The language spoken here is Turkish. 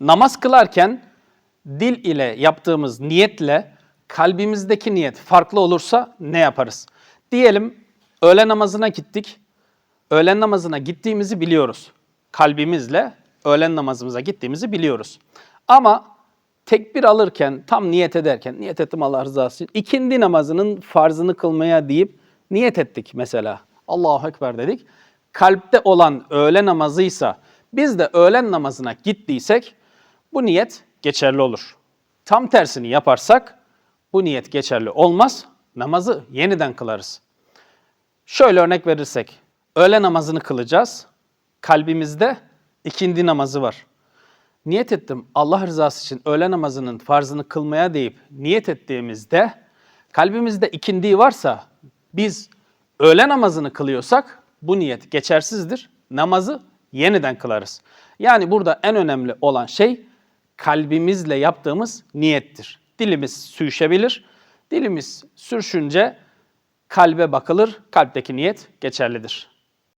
namaz kılarken dil ile yaptığımız niyetle kalbimizdeki niyet farklı olursa ne yaparız? Diyelim öğle namazına gittik. Öğlen namazına gittiğimizi biliyoruz. Kalbimizle öğlen namazımıza gittiğimizi biliyoruz. Ama tekbir alırken, tam niyet ederken, niyet ettim Allah rızası için, ikindi namazının farzını kılmaya deyip niyet ettik mesela. Allahu Ekber dedik. Kalpte olan öğle namazıysa, biz de öğlen namazına gittiysek, bu niyet geçerli olur. Tam tersini yaparsak, bu niyet geçerli olmaz, namazı yeniden kılarız. Şöyle örnek verirsek, öğle namazını kılacağız, kalbimizde ikindi namazı var. Niyet ettim Allah rızası için öğle namazının farzını kılmaya deyip niyet ettiğimizde kalbimizde ikindi varsa biz öğle namazını kılıyorsak bu niyet geçersizdir. Namazı yeniden kılarız. Yani burada en önemli olan şey kalbimizle yaptığımız niyettir. Dilimiz sürüşebilir. Dilimiz sürüşünce kalbe bakılır. Kalpteki niyet geçerlidir.